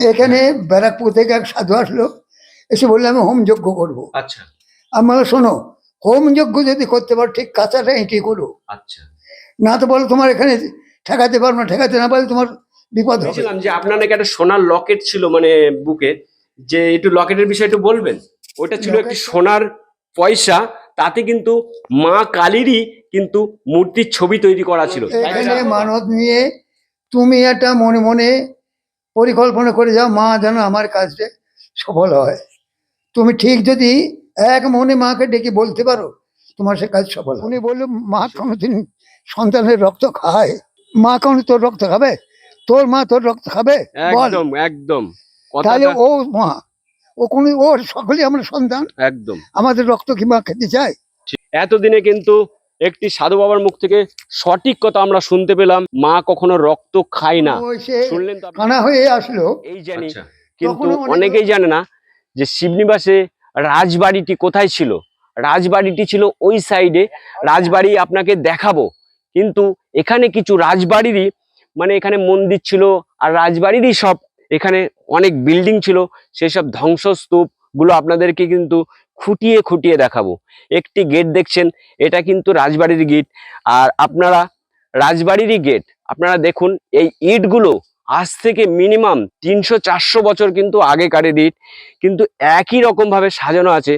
এখানে ব্যারাকপুর থেকে এক সাধু আসলো এসে বলল আমি হোম যজ্ঞ করব। আচ্ছা। আমার শোনো হোম যজ্ঞ যদি করতে পারো ঠিক কাঁচাটা এঁটি করো? আচ্ছা। না তো বলো তোমার এখানে ঠেকাতে পারো না ঠেকাতে না পারলে তোমার বিপদ হবে। যে আপনার নাকি একটা সোনার লকেট ছিল মানে বুকে যে একটু লকেটের বিষয়ে একটু বলবেন? ওটা ছিল একটি সোনার পয়সা তাতে কিন্তু মা কালীরই কিন্তু মূর্তির ছবি তৈরি করা ছিল। এখানে মানত নিয়ে তুমি একটা মনে মনে পরিকল্পনা করে যাও মা যেন আমার কাজে সফল হয়। তুমি ঠিক যদি এক মনে মাকে ডেকে বলতে পারো তোমার সে কাজ সফল উনি বলল মা কোনোদিন সন্তানের রক্ত খায়। মা কোনো তোর রক্ত খাবে? তোর মা তোর রক্ত খাবে? একদম একদম। তাহলে ও মা ও কোনো ও সকলেই আমরা সন্তান। একদম। আমাদের রক্ত কি মা খেতে চায়? এতদিনে কিন্তু একটি সাধু বাবার মুখ থেকে সঠিক কথা আমরা শুনতে পেলাম। মা কখনো রক্ত খায় না। শুনলেন তো কানা হয়ে আসলো। এই জানি। আচ্ছা। কিন্তু অনেকেই জানে না যে শিবনিবাসে রাজবাড়িটি কোথায় ছিল। রাজবাড়িটি ছিল ওই সাইডে। রাজবাড়ি আপনাকে দেখাবো। কিন্তু এখানে কিছু রাজবাড়িরই মানে এখানে মন্দির ছিল আর রাজবাড়িরই সব এখানে অনেক বিল্ডিং ছিল। সেই সব ধ্বংসস্তূপগুলো আপনাদেরকে কিন্তু খুঁটিয়ে খুঁটিয়ে দেখাবো। একটি গেট দেখছেন, এটা কিন্তু রাজবাড়ির গেট আর আপনারা, রাজবাড়িরই গেট আপনারা দেখুন, এই ইটগুলো আজ থেকে মিনিমাম তিনশো চারশো বছর কিন্তু আগেকারের ইট। কিন্তু একই রকমভাবে সাজানো আছে।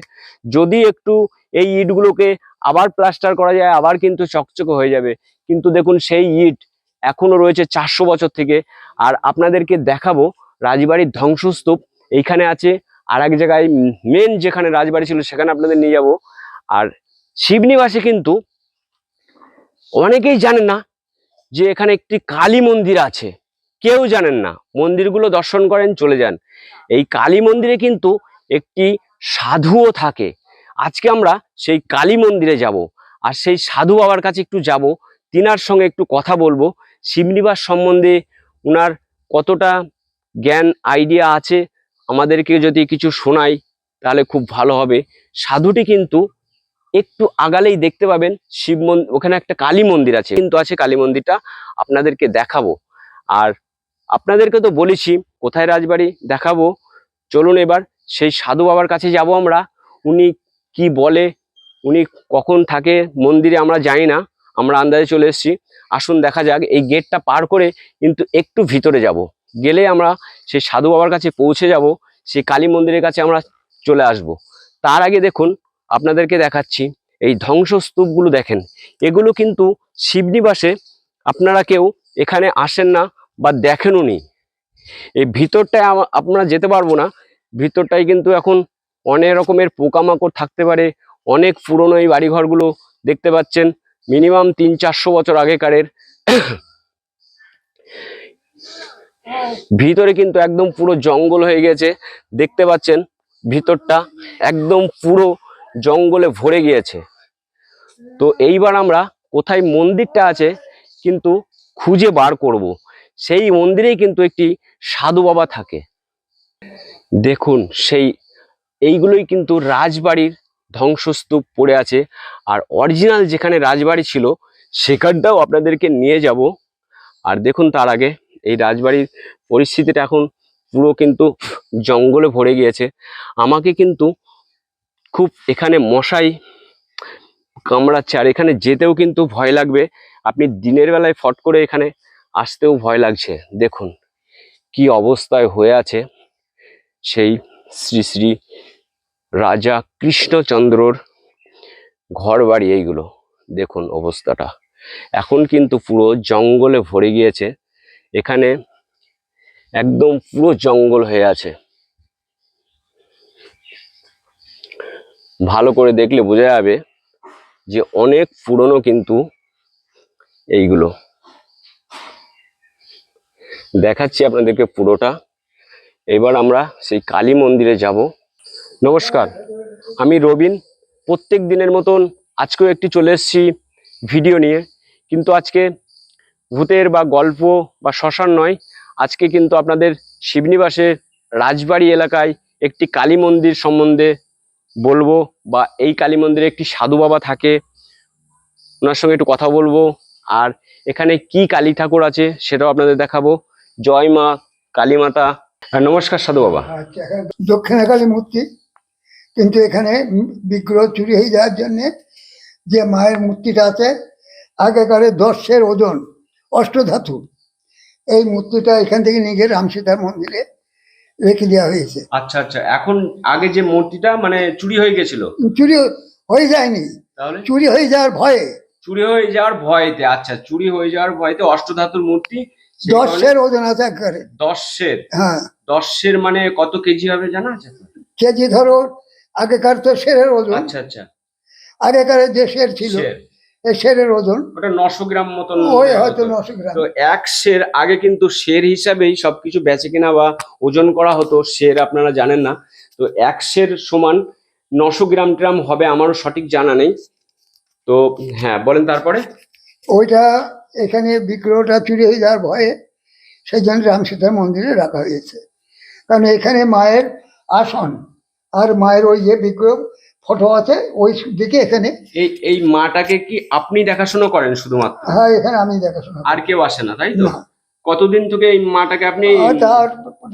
যদি একটু এই ইটগুলোকে আবার প্লাস্টার করা যায়, আবার কিন্তু চকচকে হয়ে যাবে। কিন্তু দেখুন, সেই ইট এখনও রয়েছে চারশো বছর থেকে। আর আপনাদেরকে দেখাবো, রাজবাড়ির ধ্বংসস্তূপ। এইখানে আছে আর এক জায়গায় মেন যেখানে রাজবাড়ি ছিল সেখানে আপনাদের নিয়ে যাব। আর শিবনিবাসে কিন্তু অনেকেই জানেন না যে এখানে একটি কালী মন্দির আছে। কেউ জানেন না। মন্দিরগুলো দর্শন করেন, চলে যান। এই কালী মন্দিরে কিন্তু একটি সাধুও থাকে। আজকে আমরা সেই কালী মন্দিরে যাব। আর সেই সাধু বাবার কাছে একটু যাব। তিনার সঙ্গে একটু কথা বলব। শিবনিবাস সম্বন্ধে উনার কতটা জ্ঞান আইডিয়া আছে? আমাদেরকে যদি কিছু শোনায়, তাহলে খুব ভালো হবে। সাধুটি কিন্তু একটু আগালেই দেখতে পাবেন শিব মন্দির ওখানে একটা কালী মন্দির আছে। কিন্তু আছে কালী মন্দিরটা আপনাদেরকে দেখাবো। আর আপনাদেরকে তো বলেছি, কোথায় রাজবাড়ি দেখাবো? চলুন এবার, সেই সাধু বাবার কাছে যাব আমরা। উনি কি বলে, উনি কখন থাকে, মন্দিরে আমরা জানি না। আমরা আন্দাজে চলে এসেছি। আসুন দেখা যাক, এই গেটটা পার করে কিন্তু একটু ভিতরে যাব। গেলে আমরা সেই সাধু বাবার কাছে পৌঁছে যাব, সেই কালী মন্দিরের কাছে আমরা চলে আসব। তার আগে দেখুন, আপনাদেরকে দেখাচ্ছি, এই ধ্বংসস্তূপগুলো দেখেন। এগুলো কিন্তু শিবনিবাসে আপনারা কেউ এখানে আসেন না বা দেখেনও নি। এই ভিতরটায় আপনারা যেতে পারব না। ভিতরটায় কিন্তু এখন অনেক রকমের পোকামাকড় থাকতে পারে, অনেক পুরনো এই বাড়িঘরগুলো দেখতে পাচ্ছেন, মিনিমাম তিন চারশো বছর আগেকারের। ভিতরে কিন্তু একদম পুরো জঙ্গল হয়ে গেছে। দেখতে পাচ্ছেন ভিতরটা একদম পুরো জঙ্গলে ভরে গিয়েছে। তো এইবার আমরা কোথায় মন্দিরটা আছে কিন্তু খুঁজে বার করব। সেই মন্দিরেই কিন্তু একটি সাধু বাবা থাকে। দেখুন, সেই এইগুলোই কিন্তু রাজবাড়ির ধ্বংসস্তূপ পড়ে আছে। আর অরিজিনাল যেখানে রাজবাড়ি ছিল, সেখানটাও আপনাদেরকে নিয়ে যাব। আর দেখুন তার আগে এই রাজবাড়ির পরিস্থিতিটা এখন পুরো কিন্তু জঙ্গলে ভরে গিয়েছে। আমাকে কিন্তু খুব এখানে মশাই কামড়াচ্ছে, আর এখানে যেতেও কিন্তু ভয় লাগবে। আপনি দিনের বেলায় ফট করে এখানে আসতেও ভয় লাগছে। দেখুন কি অবস্থায় হয়ে আছে সেই শ্রী শ্রী রাজা কৃষ্ণচন্দ্রর ঘর বাড়ি এইগুলো। দেখুন অবস্থাটা। এখন কিন্তু পুরো জঙ্গলে ভরে গিয়েছে। এখানে একদম পুরো জঙ্গল হয়ে আছে। ভালো করে দেখলে বোঝা যাবে যে অনেক পুরনো কিন্তু এইগুলো। দেখাচ্ছি আপনাদেরকে পুরোটা। এবার আমরা সেই কালী মন্দিরে যাব। নমস্কার, আমি রবিন। প্রত্যেক দিনের মতন আজকেও একটি চলে এসেছি ভিডিও নিয়ে। কিন্তু আজকে ভূতের বা গল্প বা শ্মশান নয়। আজকে কিন্তু আপনাদের শিবনিবাসের রাজবাড়ি এলাকায় একটি কালী মন্দির সম্বন্ধে বলব বা এই কালী মন্দিরে একটি সাধু বাবা থাকে, ওনার সঙ্গে একটু কথা বলব। আর এখানে কি কালী ঠাকুর আছে সেটাও আপনাদের দেখাবো। জয় মা, কালী মাতা। নমস্কার সাধু বাবা। আচ্ছা কালী মূর্তি, কিন্তু এখানে বিগ্রহ চুরি হয়ে যাওয়ার জন্যে যে মায়ের মূর্তিটা আছে, আগেকারে দশের ওজন। অষ্টধাতু। এই মূর্তিটা এখান থেকে নিয়ে গিয়ে রামসীতার মন্দিরে রেখে দেওয়া হয়েছে। আচ্ছা আচ্ছা। এখন আগে যে মূর্তিটা মানে চুরি হয়ে গেছিল? চুরি হয়ে যায়নি। তাহলে? চুরি হয়ে যাওয়ার ভয়ে। চুরি হয়ে যাওয়ার ভয়তে আচ্ছা চুরি হয়ে যাওয়ার ভয়তে অষ্টধাতুর মূর্তি দশের ওজন আছে একবারে। দশের? হ্যাঁ। দশের মানে কত কেজি হবে জানা আছে? কেজি ধরো আগেকার তো শেরের ওজন। আচ্ছা আচ্ছা। আগেকার যে শের ছিল। শেরের ওজন। ওটা নশো গ্রাম মতন ওই হয়তো নশো গ্রাম। তো এক শের আগে কিন্তু শের হিসাবেই সবকিছু বেচে কিনা বা ওজন করা হতো শের আপনারা জানেন না। তো এক শের সমান নশো গ্রাম ট্রাম হবে আমারও সঠিক জানা নেই। তো হ্যাঁ বলেন তারপরে। ওইটা এখানে বিগ্রহটা চুরি হয়ে যাওয়ার ভয়ে সেই জন্য রামসীতার মন্দিরে রাখা হয়েছে। কারণ এখানে মায়ের আসন আর মায়ের ওই যে বিগ্রহ ফটো আছে ওই দিকে এখানে। এই এই মাটাকে কি আপনি দেখাশোনা করেন শুধুমাত্র? হ্যাঁ এখানে আমি দেখাশোনা আর কেউ আসে না তাই তো? কতদিন থেকে এই মাটাকে আপনি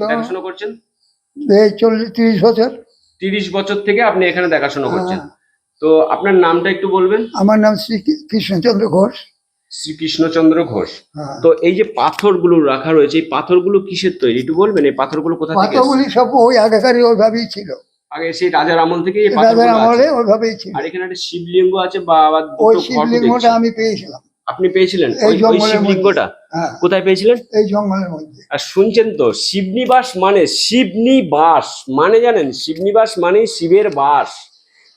দেখাশোনা করছেন? এই চল্লিশ তিরিশ বছর। তিরিশ বছর থেকে আপনি এখানে দেখাশোনা করছেন। হ্যাঁ। তো আপনার নামটা একটু বলবেন? আমার নাম শ্রী কৃষ্ণচন্দ্র ঘোষ। শ্রীকৃষ্ণচন্দ্র ঘোষ। হ্যাঁ। তো এই যে পাথরগুলো রাখা রয়েছে এই পাথরগুলো কিসের তৈরি? একটু বলবেন এই পাথরগুলো কোথা থেকে? পাতাগুলি সব ওই আগেকারই ওইভাবেই ছিল। আগে সেই রাজার আমল থেকে রাজার আমলে ওইভাবেই ছিল। আর এখানে একটা শিবলিঙ্গ আছে বা ওই শিবলিঙ্গটা আমি পেয়েছিলাম। আপনি পেয়েছিলেন? ওই শিবলিঙ্গটা? হ্যাঁ। কোথায় পেয়েছিলেন? এই জঙ্গলের মধ্যে। আর শুনছেন তো শিবনিবাস মানে শিবনিবাস। মানে জানেন শিবনিবাস মানে শিবের বাস।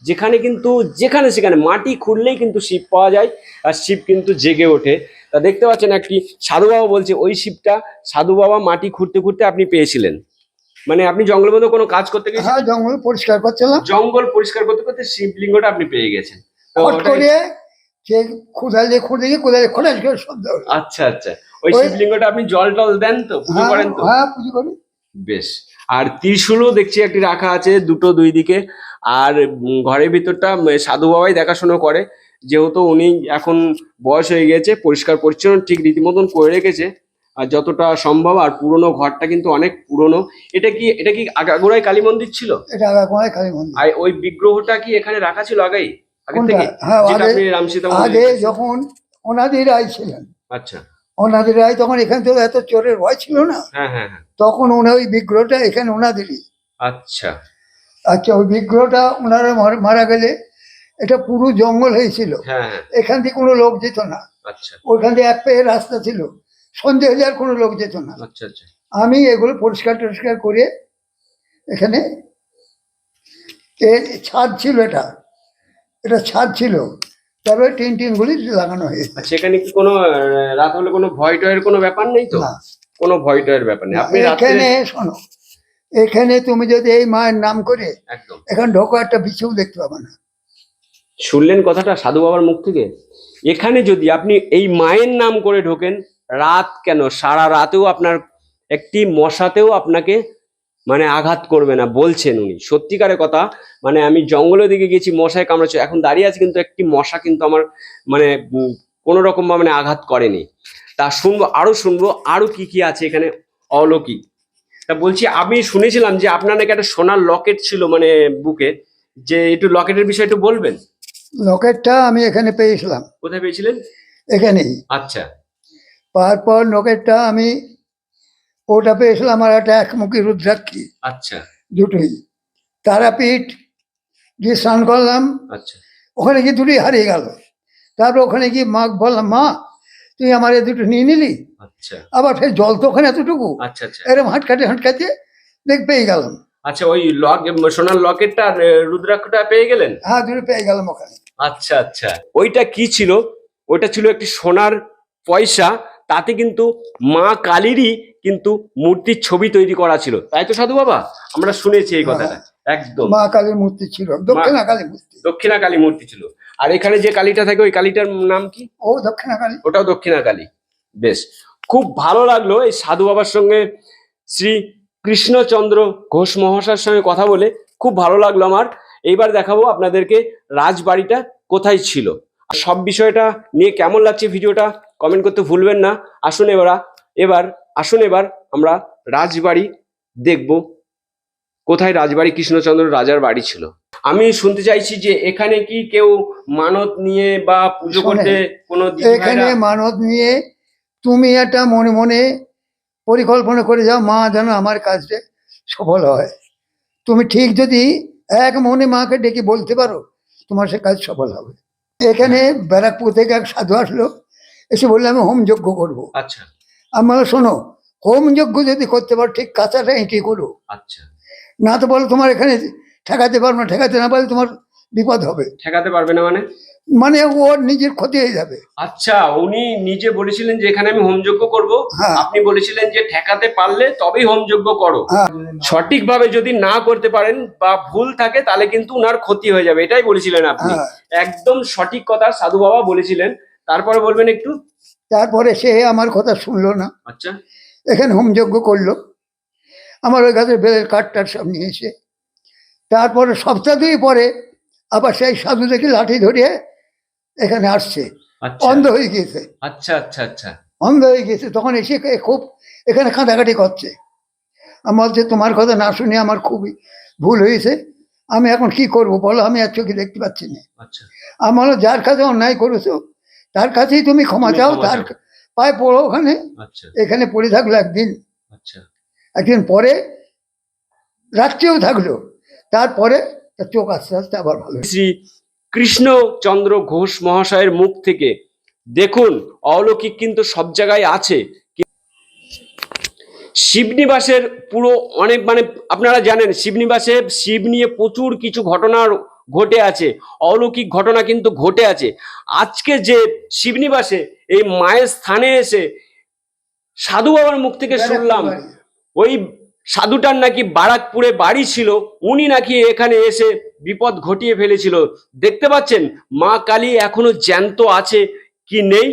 যেখানে কিন্তু যেখানে সেখানে মাটি খুঁড়লেই কিন্তু শিব পাওয়া যায় আর শিব কিন্তু জেগে ওঠে। তা দেখতে পাচ্ছেন একটি সাধু বাবা বলছে ওই শিবটা সাধু বাবা মাটি খুঁড়তে খুঁড়তে আপনি পেয়েছিলেন। মানে আপনি জঙ্গলের মধ্যে কোনো কাজ করতে গেছেন হ্যাঁ জঙ্গল পরিষ্কার করছিলাম। জঙ্গল পরিষ্কার করতে করতে শিবলিঙ্গটা আপনি পেয়ে গেছেন। তো হট ওটাই- করে সে কোদাল দিয়ে খুঁড়ে দিয়ে কোদালে করে শব্দ হলো। আচ্ছা আচ্ছা। ওই ওই- শিবলিঙ্গটা আপনি জল টল দেন তো? পুজো হ্যাঁ করেন তো? হ্যাঁ পুজো করি। বেশ। আর ত্রিশূলও দেখছি একটি রাখা আছে দুটো দুই দিকে। আর উম, ঘরের ভিতরটা উম, সাধু বাবাই দেখাশোনা করে। যেহেতু উনি এখন বয়স হয়ে গেছে পরিষ্কার পরিচ্ছন্ন ঠিক রীতিমতন করে রেখেছে। যতটা সম্ভব আর পুরনো ঘরটা কিন্তু অনেক পুরনো। এটা কি এটা কি আগাগোড়ায় কালী মন্দির ছিল? এটা আগার কালী মন্দির। আর ওই বিগ্রহটা কি এখানে রাখা ছিল আগেই? আগে কোনটা? থেকে? হ্যাঁ, যেটা আগে- আপনি রামসীতা আগে যখন অনাদি রায় ছিলেন। আচ্ছা। অনাদি রায় তখন এখান থেকে এত চোরের ভয় ছিল না? হ্যাঁ হ্যাঁ হ্যাঁ। তখন উনি ওই বিগ্রহটা এখানে ওনাদেরই আচ্ছা। আচ্ছা ওই বিগ্রহটা ওনারা মার- গেলে এটা পুরো জঙ্গল হয়েছিল। হ্যাঁ হ্যাঁ। এখান থেকে কোনো লোক যেত না। আচ্ছা। ওইখান থেকে এক পেয়ে রাস্তা ছিল। সন্ধে হলে আর কোনো লোক যেত না। আচ্ছা আচ্ছা। আমি এগুলো পরিষ্কার টরিষ্কার করে এখানে ছাদ ছিল এটা এটা ছাদ ছিল। তারপরে টিন টিনগুলি লাগানো হয়েছে। আচ্ছা এখানে কি কোনো রাত হলে কোনো ভয় টয়ের কোনো ব্যাপার নেই তো? না। কোনো ভয় টয়ের ব্যাপার নেই। আপনি এখানে শোনো এখানে তুমি যদি এই মায়ের নাম করে এখন এখানে ঢোকো একটা বিছু দেখতে পাবে না। শুনলেন কথাটা সাধু বাবার মুখ থেকে? এখানে যদি আপনি এই মায়ের নাম করে ঢোকেন রাত কেন? সারা রাতেও আপনার একটি মশাতেও আপনাকে মানে আঘাত করবে না বলছেন উনি। সত্যিকারের কথা মানে আমি জঙ্গলের দিকে গেছি মশায় কামড়েছে এখন দাঁড়িয়ে আছে কিন্তু একটি মশা কিন্তু আমার মানে কোনো রকম মানে আঘাত করেনি। তা শুনব আরও শুনব আরও কি কি আছে এখানে অলৌকিক। তা বলছি আমি শুনেছিলাম যে আপনার নাকি একটা সোনার লকেট ছিল মানে বুকে যে একটু লকেটের বিষয়ে একটু বলবেন? লকেটটা আমি এখানে পেয়েছিলাম। কোথায় পেয়েছিলেন? এখানেই। আচ্ছা। পাওয়ার পর লকেটটা আমি ওটা পেয়েছিলাম আর একটা একমুখী রুদ্রাক্ষী। আচ্ছা। দুটোই। তারাপীঠ গিয়ে স্নান করলাম। আচ্ছা। ওখানে গিয়ে দুটোই হারিয়ে গেল। তারপর ওখানে গিয়ে মা বললাম মা তুই আমার এই দুটো নিয়ে নিলি? আচ্ছা। আবার ফের জল তো ওখানে এতটুকু? আচ্ছা আচ্ছা। এরম হাঁটকাতে হাঁটকাতে দেখ পেয়ে গেলাম। আচ্ছা ওই লক সোনার লকেটটা রুদ্রাক্ষটা পেয়ে গেলেন? হ্যাঁ দুটো পেয়ে গেলাম ওখানে। আচ্ছা আচ্ছা। ওইটা কি ছিল? ওইটা ছিল একটি সোনার পয়সা। তাতে কিন্তু মা কালীরই কিন্তু মূর্তির ছবি তৈরি করা ছিল। তাই তো সাধু বাবা? আমরা শুনেছি এই কথাটা। একদম। মা কালীর মূর্তি ছিল। দক্ষিণা কালী মূর্তি। দক্ষিণা কালী মূর্তি ছিল। আর এখানে যে কালীটা থাকে ওই কালীটার নাম কি? ও দক্ষিণা কালী। ওটাও দক্ষিণা কালী। বেশ। খুব ভালো লাগল এই সাধু বাবার সঙ্গে শ্রী কৃষ্ণচন্দ্র ঘোষ মহাশয়ের সঙ্গে কথা বলে। খুব ভালো লাগল আমার। এইবার দেখাবো আপনাদেরকে রাজবাড়িটা কোথায় ছিল। আর সব বিষয়টা নিয়ে কেমন লাগছে ভিডিওটা? কমেন্ট করতে ভুলবেন না। আসুন এবার এবার আসুন এবার আমরা রাজবাড়ি দেখব। কোথায় রাজবাড়ি? কৃষ্ণচন্দ্র রাজার বাড়ি ছিল। আমি শুনতে চাইছি যে এখানে কি কেউ মানত নিয়ে বা পুজো করতে কোনো এখানে মানত নিয়ে তুমি একটা মনে মনে পরিকল্পনা করে যাও মা যেন আমার কাজে সফল হয়। তুমি ঠিক যদি এক মনে মাকে ডেকে বলতে পারো তোমার সে কাজ সফল হবে। এখানে ব্যারাকপুর থেকে এক সাধু আসলো। এসে বললে আমি হোম যজ্ঞ করব। আচ্ছা। আমি বললাম, শোনো হোম যজ্ঞ যদি করতে পারো ঠিক কাঁচাটা এঁকে করো? আচ্ছা। না তো বলো তোমার এখানে ঠেকাতে পারব না ঠেকাতে না পারলে তোমার বিপদ হবে। ঠেকাতে পারবে না মানে? মানে ওর নিজের ক্ষতি হয়ে যাবে। আচ্ছা উনি নিজে বলেছিলেন যে এখানে আমি হোমযজ্ঞ করব। হ্যাঁ। আপনি বলেছিলেন যে ঠেকাতে পারলে তবেই হোমযজ্ঞ করো। হ্যাঁ। সঠিকভাবে যদি না করতে পারেন বা ভুল থাকে তাহলে কিন্তু উনার ক্ষতি হয়ে যাবে এটাই বলেছিলেন আপনি। হ্যাঁ। একদম সঠিক কথা সাধু বাবা বলেছিলেন। তারপরে বলবেন একটু? তারপরে সে আমার কথা শুনলো না। আচ্ছা। এখানে হোমযজ্ঞ করল। আমার ওই গাছের বেলের কাঠ টাট সব নিয়ে এসে তারপরে সপ্তাহ দুই পরে আবার সেই সাধু দেখি লাঠি ধরিয়ে এখানে আসছে। আচ্ছা। অন্ধ হয়ে গিয়েছে। আচ্ছা আচ্ছা আচ্ছা। অন্ধ হয়ে গিয়েছে। তখন এসে খুব এখানে কাঁদাকাটি করছে। আমি বলছে তোমার কথা না শুনে আমার খুবই ভুল হয়েছে। আমি এখন কি করব বলো? আমি আর চোখে দেখতে পাচ্ছি না। আচ্ছা। আমি বলো যার কাছে অন্যায় করেছ তার কাছেই তুমি ক্ষমা চাও তার পায়ে পড়ো ওখানে। আচ্ছা। এখানে পড়ে থাকল একদিন। আচ্ছা। একদিন পরে রাত্রেও থাকল। তারপরে তার চোখ আস্তে আস্তে আবার ভালো শ্রী কৃষ্ণচন্দ্র ঘোষ মহাশয়ের মুখ থেকে দেখুন অলৌকিক কিন্তু সব জায়গায় আছে। শিবনিবাসের পুরো অনেক মানে আপনারা জানেন শিবনিবাসে শিব নিয়ে প্রচুর কিছু ঘটনা ঘটে আছে। অলৌকিক ঘটনা কিন্তু ঘটে আছে। আজকে যে শিবনিবাসে এই মায়ের স্থানে এসে সাধু বাবার মুখ থেকে শুনলাম ওই সাধুটার নাকি বারাকপুরে বাড়ি ছিল উনি নাকি এখানে এসে বিপদ ঘটিয়ে ফেলেছিল। দেখতে পাচ্ছেন মা কালী এখনও জ্যান্ত আছে কি নেই?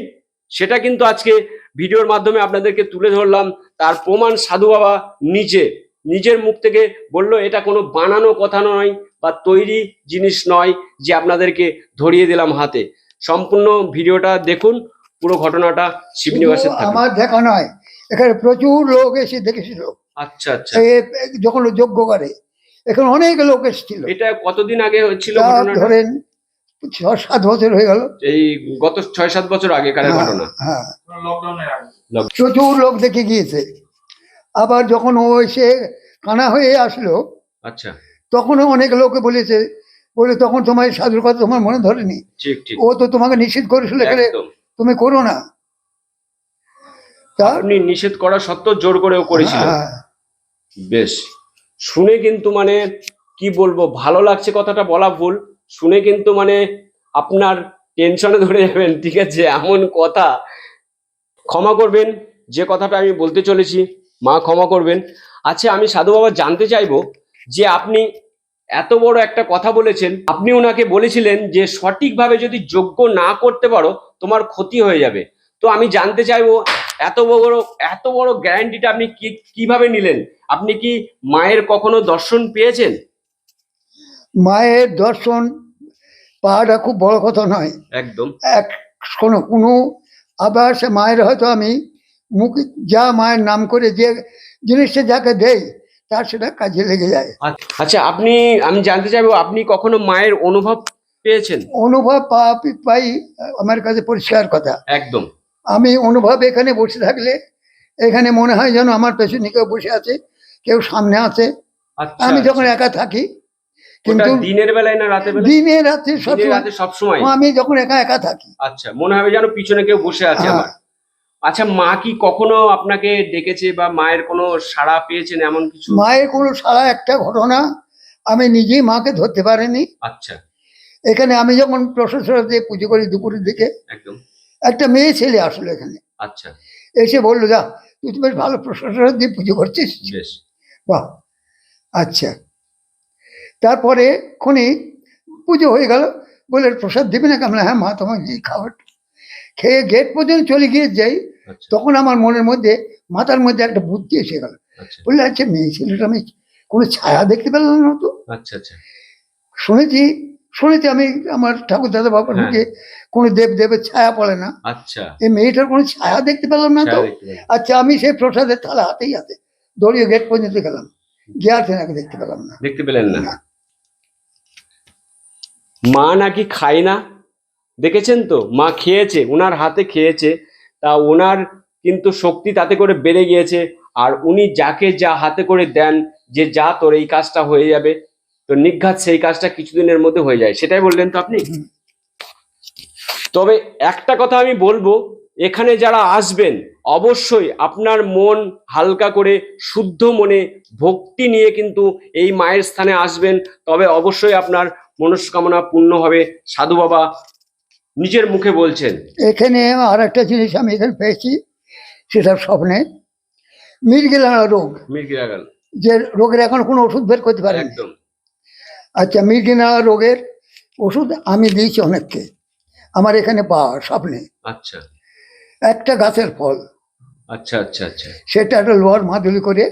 সেটা কিন্তু আজকে ভিডিওর মাধ্যমে আপনাদেরকে তুলে ধরলাম। তার প্রমাণ সাধু বাবা নিজে। নিজের মুখ থেকে বলল এটা কোনো বানানো কথা নয় বা তৈরি জিনিস নয় যে আপনাদেরকে ধরিয়ে দিলাম হাতে। সম্পূর্ণ ভিডিওটা দেখুন পুরো ঘটনাটা শিবনিবাসের আমার দেখা নয় এখানে প্রচুর লোক এসে দেখেছিল। আচ্ছা আচ্ছা। যখন যোগ্য করে এখানে অনেক লোক এসেছিল। এটা কতদিন আগে ঘটনাটা? ধরেন ছ সাত বছর হয়ে গেল। এই গত ছয় সাত বছর আগেকার হ্যাঁ, ঘটনা। হ্যাঁ। আগে। প্রচুর লোক দেখে গিয়েছে। আবার যখন ও এসে কানা হয়ে আসলো আচ্ছা। তখনও অনেক লোকে বলেছে বলে তখন তোমার সাধুর কথা তোমার মনে ধরেনি। ও তো তোমাকে নিষেধ করেছিল এখানে তুমি করো না। আপনি নিষেধ করা সত্ত্বেও জোর করেও করেছিলেন। হ্যাঁ, বেশ। শুনে কিন্তু মানে কি বলব ভালো লাগছে কথাটা বলা ভুল। শুনে কিন্তু মানে আপনার টেনশনে ধরে যাবেন ঠিক আছে এমন কথা। ক্ষমা করবেন যে কথাটা আমি বলতে চলেছি। মা ক্ষমা করবেন। আচ্ছা আমি সাধু বাবা জানতে চাইব যে আপনি এত বড় একটা কথা বলেছেন আপনি ওনাকে বলেছিলেন যে সঠিকভাবে যদি যোগ্য না করতে পারো তোমার ক্ষতি হয়ে যাবে। তো আমি জানতে চাইব এত বড় এত বড় গ্যারান্টিটা আপনি কি কীভাবে নিলেন? আপনি কি মায়ের কখনো দর্শন পেয়েছেন? মায়ের দর্শন পাওয়াটা খুব বড় কথা নয়। একদম। এক কোনো কোনো আবার সে মায়ের হয়তো আমি মুখ যা মায়ের নাম করে যে জিনিসটা যাকে দেয় তার সেটা কাজে লেগে যায়। আচ্ছা আপনি আমি জানতে চাইব আপনি কখনো মায়ের অনুভব পেয়েছেন? অনুভব পাই আমার কাছে পরিষ্কার কথা। একদম। আমি অনুভব এখানে বসে থাকলে এখানে মনে হয় যেন আমার পেছনে কেউ বসে আছে কেউ সামনে আছে। আচ্ছা আমি যখন আচ্ছা। একা থাকি কিন্তু দিনের বেলায় না বেলায়? দিনে রাতে সবসময় রাতে সবসময়? আমি যখন একা একা থাকি। আচ্ছা মনে হবে যেন পিছনে কেউ বসে আছে। আমার। আচ্ছা মা কি কখনো আপনাকে ডেকেছে বা মায়ের কোনো সাড়া পেয়েছেন এমন কিছু? মায়ের কোনো সারা একটা ঘটনা আমি নিজেই মাকে ধরতে পারিনি। আচ্ছা। এখানে আমি যখন প্রশাসন দিয়ে পুজো করি দুপুরের দিকে একদম। একটা মেয়ে ছেলে আসলো এখানে। আচ্ছা। এসে বলল যা তুই তো বেশ ভালো প্রশাসন দিয়ে পুজো করছিস। বেশ। বাহ! আচ্ছা। তারপরে খনি পুজো হয়ে গেল বলে প্রসাদ দেবে না কেমন হ্যাঁ মা তোমাকে খাবার খেয়ে গেট পর্যন্ত চলে গিয়ে যাই আচ্ছা। তখন আমার মনের মধ্যে মাথার মধ্যে একটা বুদ্ধি এসে গেল। আচ্ছা। বললে আচ্ছা মেয়ে ছেলেটা আমি কোনো ছায়া দেখতে পেলাম না তো। আচ্ছা আচ্ছা। শুনেছি শুনেছি আমি আমার ঠাকুর দাদা বাবার হ্যাঁ। মুখে কোনো দেব দেবের ছায়া পড়ে না। আচ্ছা। এই মেয়েটার কোনো ছায়া দেখতে পেলাম না তো। আচ্ছা আমি সেই প্রসাদের থালা হাতেই হাতে দলীয় গেট পর্যন্ত গেলাম। গিয়ার সেনাকে দেখতে পেলাম না। দেখতে পেলেন না। না। মা নাকি খায় না? দেখেছেন তো? মা খেয়েছে ওনার হাতে খেয়েছে তা ওনার কিন্তু শক্তি তাতে করে বেড়ে গিয়েছে আর উনি যাকে যা হাতে করে দেন যে যা তোর এই কাজটা হয়ে যাবে তো নিঘাত সেই কাজটা কিছুদিনের মধ্যে হয়ে যায়। সেটাই বললেন তো আপনি? তবে একটা কথা আমি বলব এখানে যারা আসবেন অবশ্যই আপনার মন হালকা করে শুদ্ধ মনে ভক্তি নিয়ে কিন্তু এই মায়ের স্থানে আসবেন তবে অবশ্যই আপনার মনস্কামনা পূর্ণ হবে। সাধু বাবা নিজের মুখে বলছেন। এখানে আর একটা জিনিস আমি এখানে পেয়েছি সেটা স্বপ্নে। মির্গিলা রোগ যে রোগের এখন কোনো ওষুধ বের করতে পারেনি। একদম। আচ্ছা মির্গিনা রোগের ওষুধ আমি দিয়েছি অনেককে। আমার এখানে পাওয়া স্বপ্নে। আচ্ছা। একটা গাছের ফল। আচ্ছা আচ্ছা আচ্ছা। সেটা একটা লোহার মাদুলি করে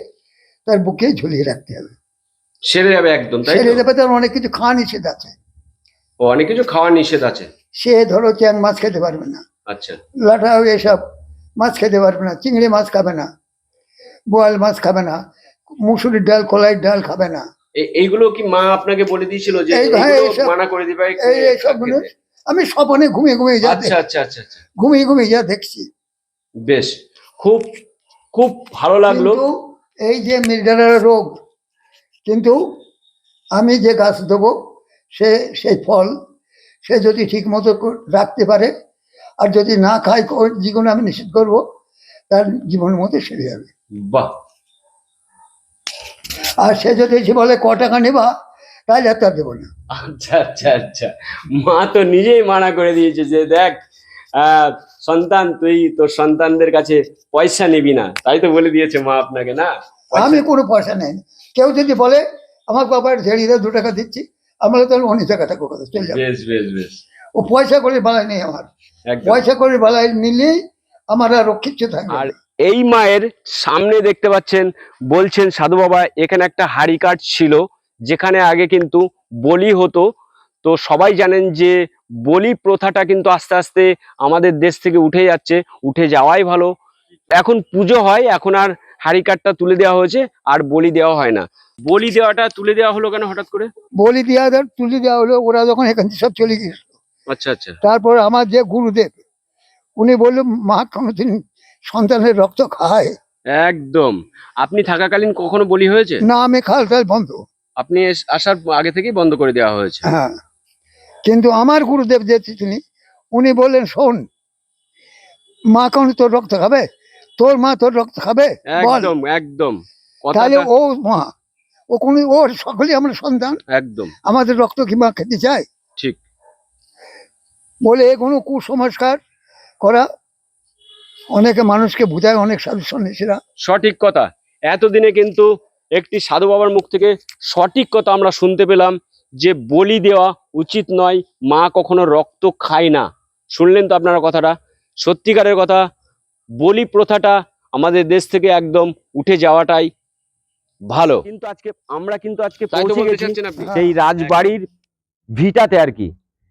তার বুকে ঝুলিয়ে রাখতে হবে। সেরে যাবে একদম তাই সেরে? দেবে তার অনেক কিছু খাওয়া নিষেধ আছে। ও অনেক কিছু খাওয়া নিষেধ আছে। সে ধরো চ্যাং মাছ খেতে পারবে না। আচ্ছা। লাটা এসব মাছ খেতে পারবে না চিংড়ি মাছ খাবে না বোয়াল মাছ খাবে না মুসুরির ডাল কলাইয়ের ডাল খাবে না। এইগুলো কি মা আপনাকে বলে দিয়েছিল যে এই- মানা করে দিবে? এই এইসব আমি স্বপনে ঘুমিয়ে ঘুমিয়ে যা আচ্ছা আচ্ছা আচ্ছা আচ্ছা। ঘুমিয়ে ঘুমিয়ে যা দেখছি। বেশ। খুব খুব ভালো লাগল। এই যে মির্গারের রোগ কিন্তু আমি যে গাছ দেবো সে সেই ফল সে যদি ঠিক মতো রাখতে পারে আর যদি না খায় জীবনে আমি নিষেধ করব তার জীবনের মধ্যে সেরে যাবে। বাহ। আর সে যদি এসে বলে ক টাকা নেবা? তাহলে আর তার দেবো না। আচ্ছা আচ্ছা আচ্ছা। মা তো নিজেই মানা করে দিয়েছে যে দেখ সন্তান তুই তোর সন্তানদের কাছে পয়সা নিবি না। তাই তো বলে দিয়েছে মা আপনাকে না? আমি কোনো পয়সা নেই। কেউ যদি বলে আমার বাবার ঝেড়িয়ে দু টাকা দিচ্ছি আমরা তাহলে অন্য থাকব কথা চলে যাব বেশ বেশ বেশ। ও পয়সা করে বালাই নেই আমার। পয়সা করে বালাই নিলেই আমার আর রক্ষিত থাকবে আর এই মায়ের সামনে দেখতে পাচ্ছেন বলছেন সাধু বাবা এখানে একটা হাড়ি কাঠ ছিল যেখানে আগে কিন্তু বলি হতো। তো সবাই জানেন যে বলি প্রথাটা কিন্তু আস্তে আস্তে আমাদের দেশ থেকে উঠে যাচ্ছে উঠে যাওয়াই ভালো। এখন পুজো হয় এখন আর হাড়ি কাঠটা তুলে দেওয়া হয়েছে আর বলি দেওয়া হয় না। বলি দেওয়াটা তুলে দেওয়া হলো কেন হঠাৎ করে? বলি দেওয়া তুলে দেওয়া হলো ওরা যখন এখান থেকে সব চলে গিয়েছিল আচ্ছা আচ্ছা। তারপর আমার যে গুরুদেব উনি বলল মা কোনোদিন সন্তানের রক্ত খায়। একদম। আপনি থাকাকালীন কখনো বলি হয়েছে? না আমি খাল টাল বন্ধ। আপনি আসার আগে থেকেই বন্ধ করে দেওয়া হয়েছে? হ্যাঁ। কিন্তু আমার গুরুদেব যে তিনি উনি বললেন শোন মা কোন তোর রক্ত খাবে? তোর মা তোর রক্ত খাবে? একদম একদম। তাহলে ও মা ও কোন ওর সকলেই আমরা সন্তান। একদম। আমাদের রক্ত কি মা খেতে চায়? ঠিক। বলে কোনো কুসংস্কার করা। অনেকে মানুষকে বোঝায় অনেক সাধু সন্ন্যাসীরা সঠিক কথা। এতদিনে কিন্তু একটি সাধু বাবার মুখ থেকে সঠিক কথা আমরা শুনতে পেলাম যে বলি দেওয়া উচিত নয় মা কখনো রক্ত খায় না। শুনলেন তো আপনারা কথাটা? সত্যিকারের কথা বলি প্রথাটা আমাদের দেশ থেকে একদম উঠে যাওয়াটাই ভালো। কিন্তু আজকে আমরা কিন্তু আজকে পৌঁছে গেছি। সেই রাজবাড়ির ভিটাতে আর কি।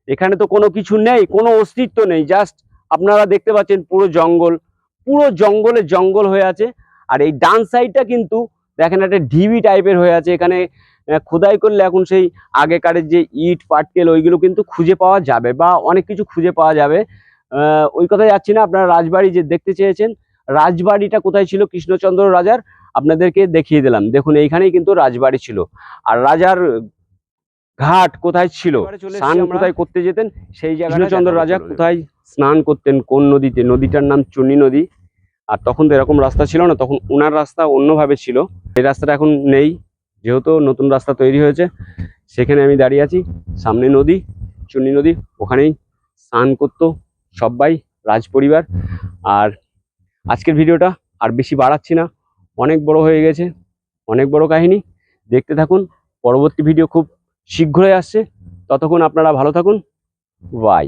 এখানে তো কোনো কিছু নেই কোনো অস্তিত্ব নেই জাস্ট আপনারা দেখতে পাচ্ছেন পুরো জঙ্গল পুরো জঙ্গলে জঙ্গল হয়ে আছে। আর এই ডান সাইডটা কিন্তু দেখেন একটা ঢিবি টাইপের হয়ে আছে। এখানে খোদাই করলে এখন সেই আগেকারের যে ইট পাটকেল ওইগুলো কিন্তু খুঁজে পাওয়া যাবে বা অনেক কিছু খুঁজে পাওয়া যাবে। ওই কথায় যাচ্ছি না আপনারা রাজবাড়ি যে দেখতে চেয়েছেন রাজবাড়িটা কোথায় ছিল? কৃষ্ণচন্দ্র রাজার? আপনাদেরকে দেখিয়ে দিলাম। দেখুন এইখানেই কিন্তু রাজবাড়ি ছিল। আর রাজার ঘাট কোথায় ছিল? স্নান কোথায় করতে যেতেন? সেই জায়গায় কৃষ্ণচন্দ্র রাজা কোথায় স্নান করতেন কোন নদীতে? নদীটার নাম চুনি নদী। আর তখন তো এরকম রাস্তা ছিল না তখন ওনার রাস্তা অন্যভাবে ছিল। এই রাস্তাটা এখন নেই যেহেতু নতুন রাস্তা তৈরি হয়েছে। সেখানে আমি দাঁড়িয়ে আছি সামনে নদী চুনি নদী ওখানেই স্নান করতো। সবাই রাজ পরিবার আর আজকের ভিডিওটা আর বেশি বাড়াচ্ছি না। অনেক বড় হয়ে গেছে, অনেক বড় কাহিনী। দেখতে থাকুন, পরবর্তী ভিডিও খুব শীঘ্রই আসছে। ততক্ষণ আপনারা ভালো থাকুন। বাই